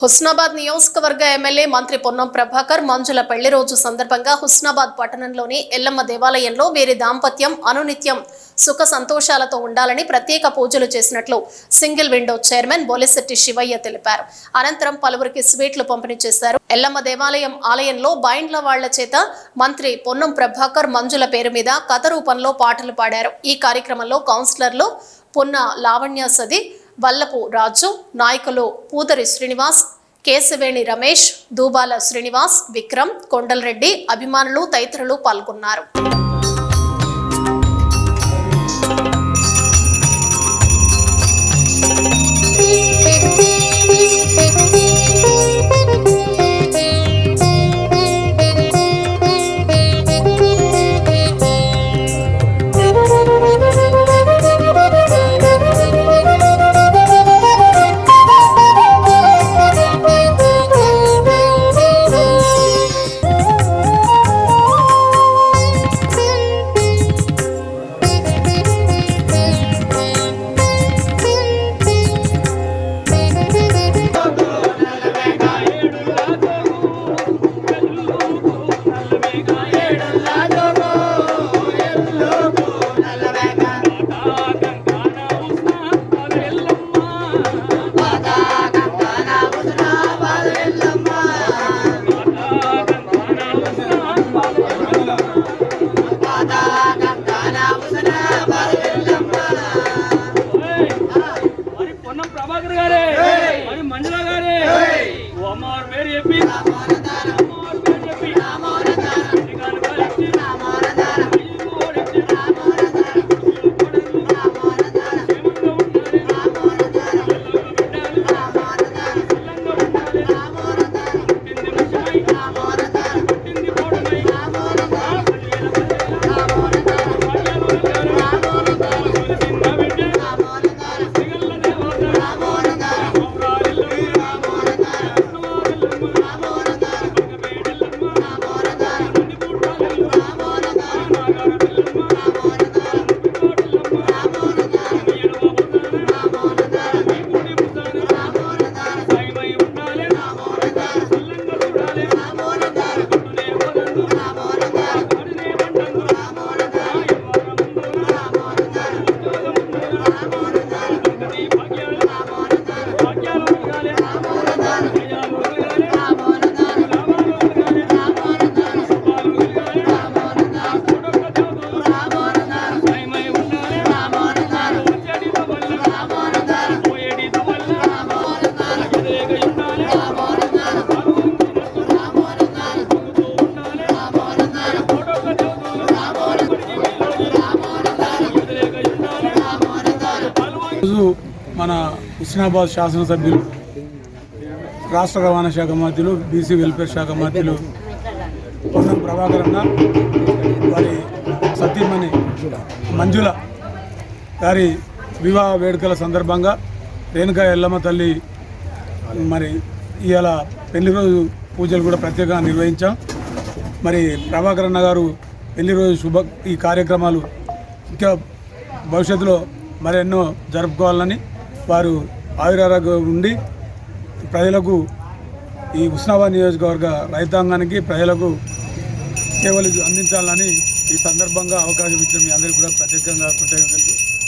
హుస్నాబాద్ నియోజకవర్గ ఎమ్మెల్యే మంత్రి పొన్నం ప్రభాకర్ మంజుల పెళ్ళి రోజు సందర్భంగా హుస్నాబాద్ పట్టణంలోని ఎల్లమ్మ దేవాలయంలో వీరి దాంపత్యం అనునిత్యం సుఖ సంతోషాలతో ఉండాలని ప్రత్యేక పూజలు చేసినట్లు single window chairman Bolisetti Sivayya తెలిపారు. అనంతరం పలువురికి స్వీట్లు పంపిణీ చేశారు. ఎల్లమ్మ దేవాలయం ఆలయంలో బైండ్ల వాళ్ళ చేత మంత్రి పొన్నం ప్రభాకర్ మంజుల పేరు మీద కథ రూపంలో పాటలు పాడారు. ఈ కార్యక్రమంలో కౌన్సిలర్లు పొన్న లావణ్య సది వల్లపు రాజు నాయకులు పూదరి శ్రీనివాస్ కేశవేణి రమేష్ దూబాల శ్రీనివాస్ విక్రమ్ కొండలరెడ్డి అభిమానులు తదితరులు పాల్గొన్నారు. ప్రభాకర్ గారే! మరి మంజుల గారే! ఓ అమ్మవారి పేరు చెప్పి! Thank you. రోజు మన హుస్నాబాద్ శాసనసభ్యులు రాష్ట్ర రవాణా శాఖ మంత్రులు బీసీ వెల్ఫేర్ శాఖ మంత్రులు పొన్నం ప్రభాకర్ అన్న వారి సతీమణి మంజుల గారి వివాహ వేడుకల సందర్భంగా రేణుకా ఎల్లమ్మ తల్లి మరి ఇవాళ పెళ్ళి రోజు పూజలు కూడా ప్రత్యేకంగా నిర్వహించాం. మరి ప్రభాకర్ అన్న గారు పెళ్ళి రోజు శుభ ఈ కార్యక్రమాలు ఇంకా భవిష్యత్తులో మరెన్నో జరుపుకోవాలని వారు ఆయురారోగ్యం ఉండి ప్రజలకు ఈ ఉస్నాబాద్ నియోజకవర్గ రైతాంగానికి ప్రజలకు సేవలు అందించాలని ఈ సందర్భంగా అవకాశం ఇచ్చిన మీ అందరికీ కూడా ప్రత్యేకంగా కృతజ్ఞతలు.